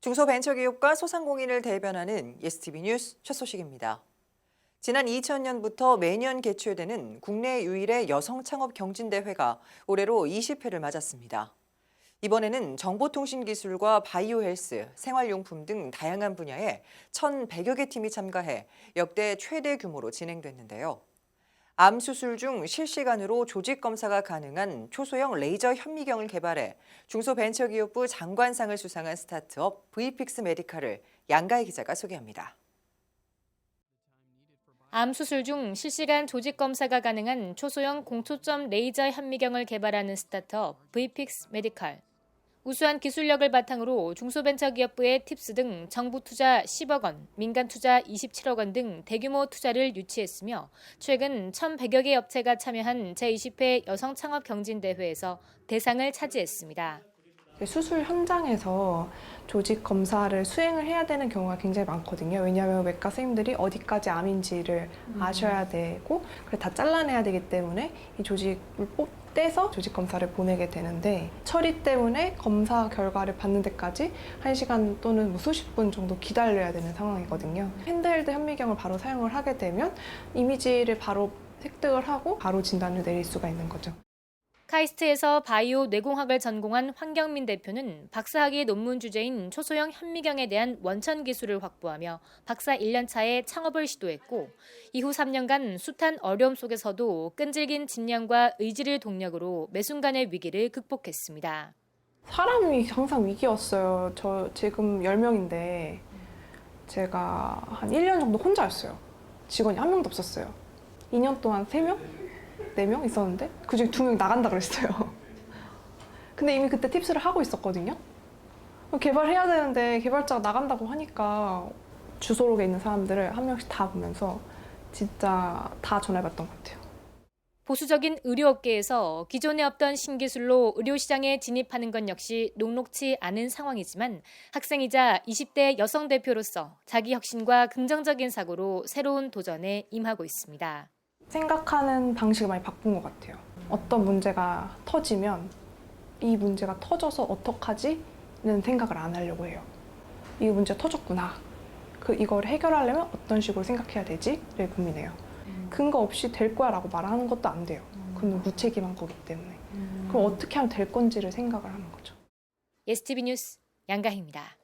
중소벤처기업과 소상공인을 대변하는 예스티비 뉴스 첫 소식입니다. 지난 2000년부터 매년 개최되는 국내 유일의 여성 창업 경진대회가 올해로 20회를 맞았습니다. 이번에는 정보통신기술과 바이오 헬스, 생활용품 등 다양한 분야에 1,100여 개 팀이 참가해 역대 최대 규모로 진행됐는데요. 암 수술 중 실시간으로 조직 검사가 가능한 초소형 레이저 현미경을 개발해 중소벤처기업부 장관상을 수상한 스타트업 V픽스 메디칼을 양가희 기자가 소개합니다. 암 수술 중 실시간 조직 검사가 가능한 초소형 공초점 레이저 현미경을 개발하는 스타트업 V픽스 메디칼. 우수한 기술력을 바탕으로 중소벤처기업부의 팁스 등 정부 투자 10억 원, 민간 투자 27억 원 등 대규모 투자를 유치했으며 최근 1,100여 개 업체가 참여한 제20회 여성 창업 경진 대회에서 대상을 차지했습니다. 수술 현장에서 조직 검사를 수행을 해야 되는 경우가 굉장히 많거든요. 왜냐하면 외과 선생님들이 어디까지 암인지를 아셔야 되고 그걸 다 잘라내야 되기 때문에 이 조직을 뽑 떼서 조직 검사를 보내게 되는데 처리 때문에 검사 결과를 받는 데까지 1시간 또는 뭐 수십 분 정도 기다려야 되는 상황이거든요. 핸드헬드 현미경을 바로 사용을 하게 되면 이미지를 바로 획득을 하고 바로 진단을 내릴 수가 있는 거죠. 카이스트에서 바이오 뇌공학을 전공한 황경민 대표는 박사학위 논문 주제인 초소형 현미경에 대한 원천 기술을 확보하며 박사 1년차에 창업을 시도했고 이후 3년간 숱한 어려움 속에서도 끈질긴 진념과 의지를 동력으로 매 순간의 위기를 극복했습니다. 사람이 항상 위기였어요. 저 지금 10명인데 제가 한 1년 정도 혼자였어요. 직원이 한 명도 없었어요. 2년 동안 3명? 4명 있었는데 그중에 2명 나간다 그랬어요. 근데 이미 그때 팁스를 하고 있었거든요. 개발해야 되는데 개발자가 나간다고 하니까 주소록에 있는 사람들을 한 명씩 다 보면서 진짜 다 전화해봤던 것 같아요. 보수적인 의료업계에서 기존에 없던 신기술로 의료시장에 진입하는 건 역시 녹록치 않은 상황이지만 학생이자 20대 여성 대표로서 자기 혁신과 긍정적인 사고로 새로운 도전에 임하고 있습니다. 생각하는 방식을 많이 바꾼 것 같아요. 어떤 문제가 터지면 이 문제가 터져서 어떡하지는 생각을 안 하려고 해요. 이 문제 터졌구나. 그 이걸 해결하려면 어떤 식으로 생각해야 되지를 고민해요. 근거 없이 될 거야라고 말하는 것도 안 돼요. 그건 무책임한 거기 때문에. 그럼 어떻게 하면 될 건지를 생각을 하는 거죠. 예스티비 뉴스 양가희입니다.